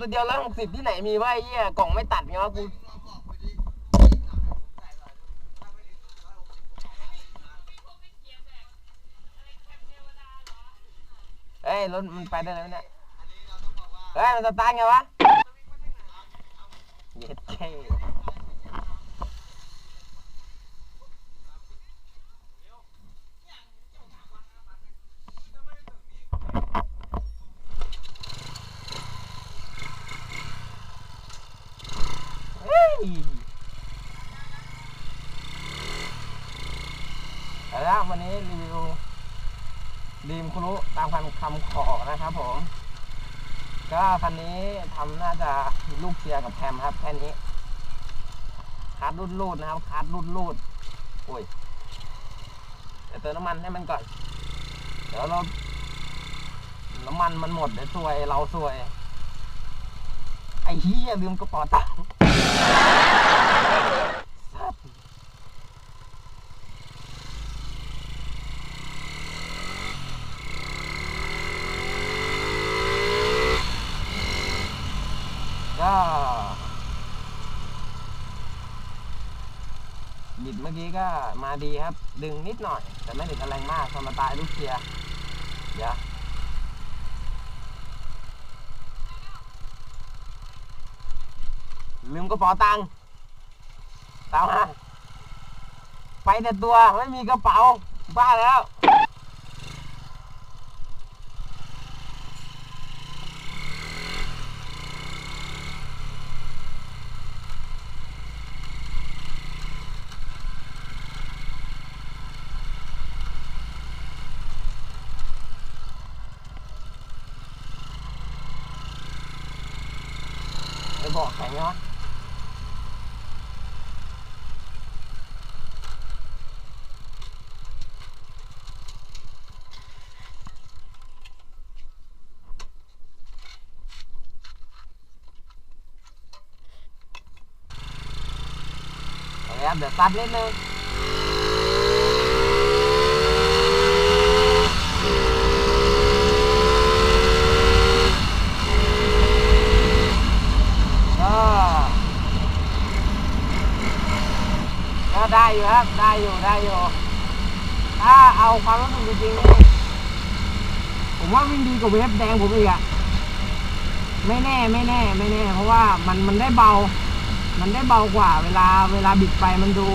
ตัวเดียวแล้วหกสิบที่ไหนมีวะไอ้เหี้ยกล่องไม่ตัดไงวะกูเอ้ยรถมันไปได้แล้วเนี่ยเฮ้ยมันสตาร์ทไงวะเย็ดเท่ เอาละวันนี้รีวิวดีมคุรุตามคำคำขอนะครับผม ก็คันนี้ทำน่าจะลูกเชียร์กับแคมครับแค่นี้ คัดรูดรูดนะครับ คัดรูดรูดโอ้ยเดี๋ยวเติมน้ำมันให้มันก่อน เดี๋ยวเราน้ำมันมันหมดเดี๋ยวซวยเราซวย ไอ้เหี้ยลืมกระเป๋าตังค์สัตว์ก็บิดเมื่อกี้ก็มาดีครับ ดึงนิดหน่อย แต่ไม่ถึงกับแรงมากสมาตายลูกเชียร์เดี๋ยวลืมกระเป๋าตังค์ตามมาไปแต่ตัวไม่มีกระเป๋าบ้าแล้ว ไปบอกแข็งเนาะโอเคครับเดี๋ยวตัดนิดนึง ก็ก็ได้ อยู่ครับ ได้อยู่ได้อยู่ ถ้าเอาความรู้สึกจริงๆผมว่าวิ่งดีกว่าเวฟแดงผมอีกอะไม่แน่ไม่แน่ไม่แน่ เพราะว่ามันมันได้เบา มันได้เบากว่า เวลาเวลาบิดไปมันดู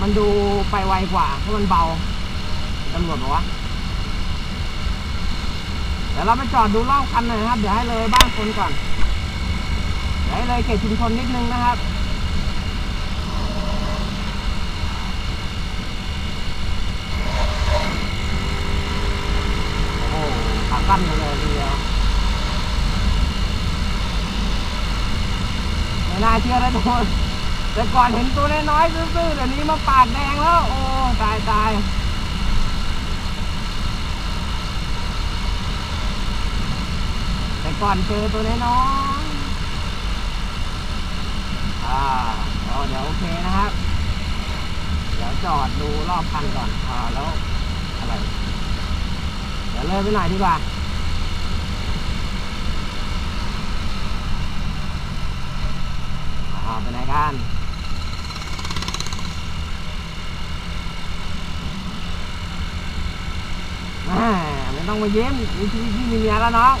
มันดูไปไวกว่าเพราะมันเบาตำรวจบอกว่าเดี๋ยวเราไปจอดดูรอบคันหน่อยครับ เดี๋ยวให้เลยบ้านคนก่อน เดี๋ยวให้เลยเขตชุมชนนิดนึงนะครับ โอ้โหขาสั้นมาเลยทีเดียวไม่น่าเชื่อนะทุกคนแต่ก่อนเห็นตัวน้อยๆซื่อๆเดี๋ยวนี้มาปากแดงแล้ว โอ้ตายตายแต่ก่อนเจอตัวน้อยๆอ่าเอาเดี๋ยวโอเคนะครับ เดี๋ยวจอดดูรอบคันก่อนอ่าแล้วอะไร เดี๋ยวเลยไปหน่อยดีกว่าอ่าไปไหนกันแม่ไม่ต้องมาเย้มมีชีวิตที่มีเมียแล้วน้อง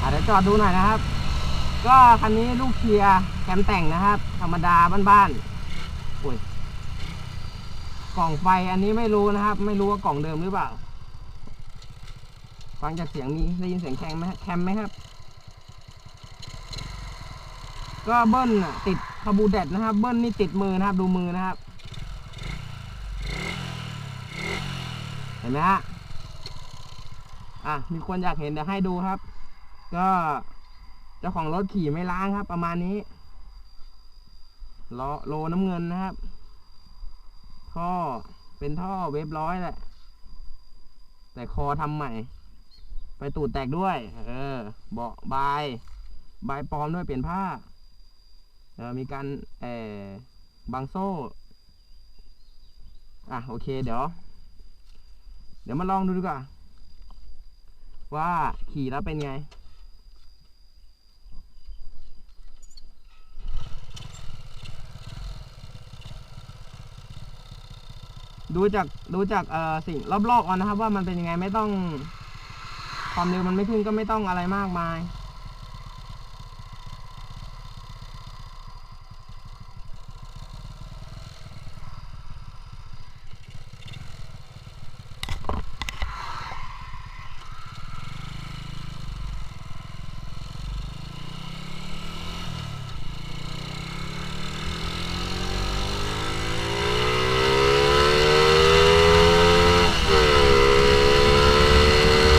อะเดี๋ยวจอดดูหน่อยนะครับ ก็คันนี้ลูกเชียร์แคมแต่งนะครับ ธรรมดาบ้านๆ กล่องไฟอันนี้ไม่รู้นะครับ ไม่รู้ว่ากล่องเดิมหรือเปล่า ฟังจากเสียงนี้ได้ยินเสียงแคมไหมแคมไหมครับ ก็เบิ้ลน่ะติดคาบูเด็ดนะครับ เบิ้ลนี่ติดมือนะครับ ดูมือนะครับ เห็นไหมฮะอะมีคนอยากเห็นเดี๋ยวให้ดูครับ ก็เจ้าของรถขี่ไม่ล้างครับ ประมาณนี้ล้อโลน้ำเงินนะครับ ท่อเป็นท่อเวฟร้อยแหละ แต่คอทำใหม่ ไปตูดแตกด้วย เออ เบาบายบายปลอมด้วยเปลี่ยนผ้าเออมีการเออบางโซ่ อะ โอเค เดี๋ยว เดี๋ยวมาลองดูดีกว่า ว่าขี่แล้วเป็นไง ดูจากดูจากเอ่อสิ่งรอบๆเอานะครับ ว่ามันเป็นยังไงไม่ต้อง ความเร็วมันไม่ขึ้นก็ไม่ต้องอะไรมากมาย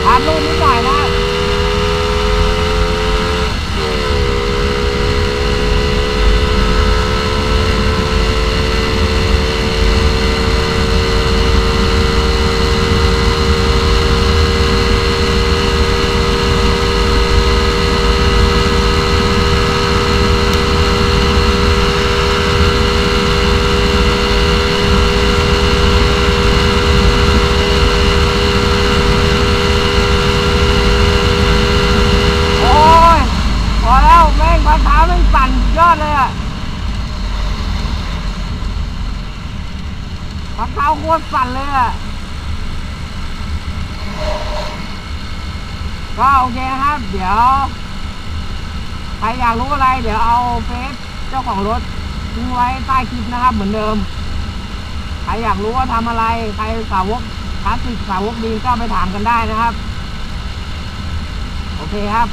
ผ่านรูปนิดหน่อยนะ โอ้ย พอแล้วแม่งพันเท้าแม่งสั่นสุดยอดเลยอะพันเท้า โคตรสั่นเลยอะก็โอเคนะครับ เดี๋ยว ใครอยากรู้อะไร เดี๋ยวเอาเฟซเจ้าของรถทิ้งไว้ใต้คลิปนะครับ เหมือนเดิม ใครอยากรู้ว่าทำอะไร ใครสาวกคลาสสิกสาวกดีก็ไปถามกันได้นะครับ โอเคครับ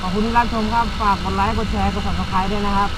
ขอบคุณที่รับชมครับ ฝากกดไลค์ กดแชร์ กด subscribe ด้วยนะครับ